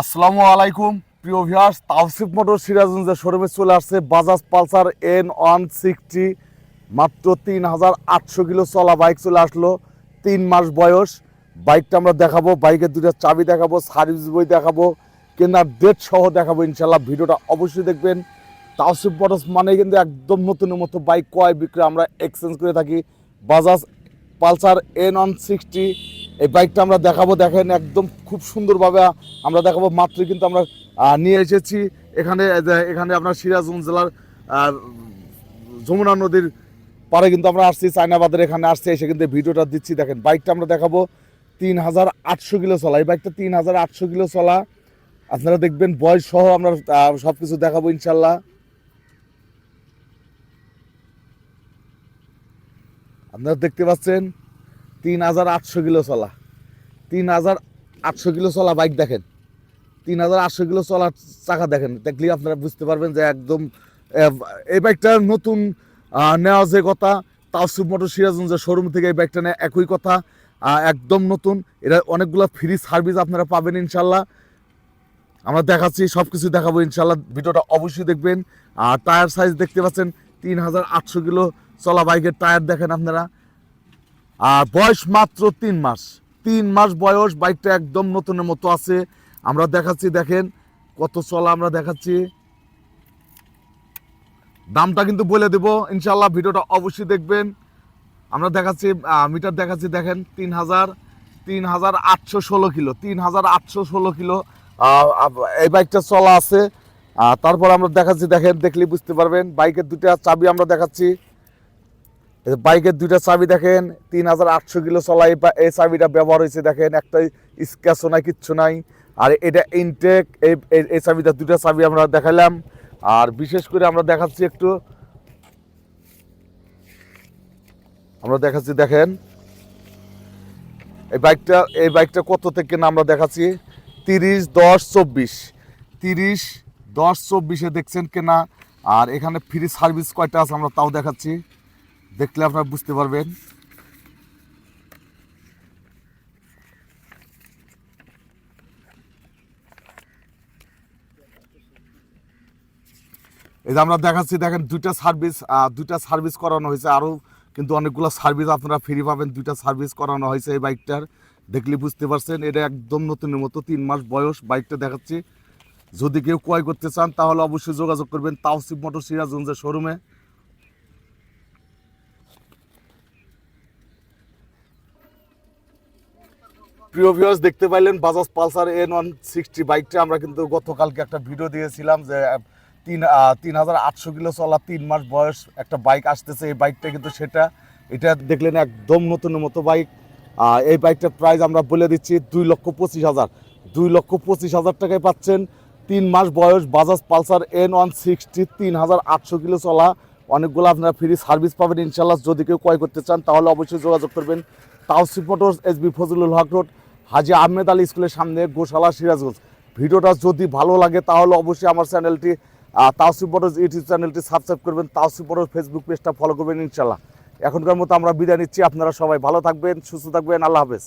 আসসালামু আলাইকুম, প্রিয় ভিউয়ার্স, তাওসিফ মোটর সিরাজগঞ্জের শোরুমে চলে আসছে Bajaj Pulsar N one sixty, মাত্র তিন হাজার আটশো কিলো চলা বাইক চলে আসলো। তিন মাস বয়স, বাইকটা আমরা দেখাবো, বাইকের দুটো চাবি দেখাবো, সার্ভিস বই দেখাবো, কেনার ডেট সহ দেখাবো ইনশাল্লাহ ভিডিওটা অবশ্যই দেখবেন। তাওসিফ মোটরস মানে কিন্তু একদম নতুনের মতো বাইক ক্রয় বিক্রয় আমরা এক্সচেঞ্জ করে থাকি। Bajaj Pulsar N one sixty এই বাইকটা আমরা দেখাবো, দেখেন একদম খুব সুন্দরভাবে আমরা দেখাবো মাত্র কিন্তু আমরা নিয়ে এসেছি। এখানে এখানে আপনার সিরাজগঞ্জ জেলার যমুনা নদীর পারে কিন্তু আমরা আসছি চায়নাবাদের এখানে আসছি, এসে কিন্তু ভিডিওটা দিচ্ছি। দেখেন, বাইকটা আমরা দেখাবো তিন হাজার আটশো কিলো চলা। এই বাইকটা তিন হাজার আটশো কিলো চলা। আপনারা দেখবেন, বয়স সহ আমরা সব কিছু দেখাবো ইনশাল্লাহ। আপনারা দেখতে পাচ্ছেন তিন হাজার আটশো কিলো চলা। তিন হাজার আটশো কিলো চলা বাইক দেখেন। তিন হাজার আটশো কিলো চলা চাকা দেখেন। দেখলেই আপনারা বুঝতে পারবেন যে একদম এই বাইকটা নতুন নেওয়া যে কথা তাওসিফ মোটর সিরাজগঞ্জের শোরুম থেকে এই বাইকটা নেয় একই কথা। একদম নতুন। এটা অনেকগুলো ফ্রি সার্ভিস আপনারা পাবেন ইনশাল্লাহ। আমরা দেখাচ্ছি সব কিছু দেখাবো ইনশাল্লাহ। ভিডিওটা অবশ্যই দেখবেন। আর টায়ার সাইজ দেখতে পাচ্ছেন, তিন হাজার আটশো কিলো চলা বাইকের টায়ার দেখেন আপনারা। আর বয়স মাত্র তিন মাস। তিন মাস বয়স, বাইকটা একদম নতুনের মতো আছে। আমরা দেখাচ্ছি, দেখেন কত চলা আমরা দেখাচ্ছি। দামটা কিন্তু বলে দেব। ইনশাল্লাহ ভিডিওটা অবশ্যই দেখবেন। আমরা দেখাচ্ছি মিটার দেখাচ্ছি, দেখেন, তিন হাজার তিন হাজার আটশো ষোলো কিলো, তিন হাজার আটশো ষোলো কিলো এই বাইকটা চলা আছে। তারপর আমরা দেখাচ্ছি, দেখেন দেখলে বুঝতে পারবেন। বাইকের দুটা চাবি আমরা দেখাচ্ছি। বাইকের দুইটা চাবি দেখেন, তিন হাজার আটশো কিলো চলা এই চাবিটা ব্যবহার হয়েছে দেখেন একটা স্ক্যাচও নাই, কিচ্ছু নাই। আর এটা ইনটেক এই, এই- চাবিটা, দুইটা চাবি আমরা দেখালাম। আর বিশেষ করে আমরা দেখাচ্ছি একটু, আমরা দেখাচ্ছি দেখেন, এই বাইকটা এই বাইকটা কত থেকে আমরা দেখাচ্ছি, তিরিশ দশ চব্বিশ, তিরিশ দশ চব্বিশে দেখছেন কেনা, আর এখানে ফ্রি সার্ভিস কয়টা আছে আমরা তাও দেখাচ্ছি। দেখলে আপনারা বুঝতে পারবেন। এই যে আমরা দেখাচ্ছি, দেখেন দুইটা সার্ভিস দুইটা সার্ভিস করানো হয়েছে। আরও কিন্তু অনেকগুলো সার্ভিস আপনারা ফ্রি পাবেন। দুইটা সার্ভিস করানো হয়েছে এই বাইকটার দেখলে বুঝতে পারছেন, এটা একদম নতুনের মতো, তিন মাস বয়স বাইকটা দেখাচ্ছি। যদি কেউ ক্রয় করতে চান, তাহলে অবশ্যই যোগাযোগ করবেন তাওসিফ মোটর সিরাজগঞ্জের শোরুমে। প্রিয় ভিউয়ার্স দেখতে পাইলেন Bajaj Pulsar N one sixty বাইকটা আমরা কিন্তু গতকালকে একটা ভিডিও দিয়েছিলাম যে তিন তিন হাজার আটশো কিলো চলা তিন মাস বয়স একটা বাইক আসতেছে। এই বাইকটা কিন্তু সেটা, এটা দেখলেন একদম নতুনের মতো বাইক এই বাইকটার প্রাইস আমরা বলে দিচ্ছি দুই লক্ষ পঁচিশ হাজার। দুই লক্ষ পঁচিশ হাজার টাকায় পাচ্ছেন। তিন মাস বয়স Bajaj Pulsar N one sixty তিন হাজার আটশো কিলো চলা। অনেকগুলো আপনারা ফ্রি সার্ভিস পাবেন। ইনশাল্লাহ যদি কেউ ক্রয় করতে চান, তাহলে অবশ্যই যোগাযোগ করবেন। Tausif motors S B Fazlul Haque road. Haji Ahmed Ali স্কুলের সামনে গোশালা সিরাজগঞ্জ। ভিডিওটা যদি ভালো লাগে তাহলে অবশ্যই আমার চ্যানেলটি তাওসিফ বরজ ইউটিউব চ্যানেলটি সাবস্ক্রাইব করবেন, তাওসিফ বরজ ফেসবুক পেজটা ফলো করবেন ইনশাল্লাহ এখনকার মতো আমরা বিদায় নিচ্ছি, আপনারা সবাই ভালো থাকবেন, সুস্থ থাকবেন, আল্লাহ হাফেজ।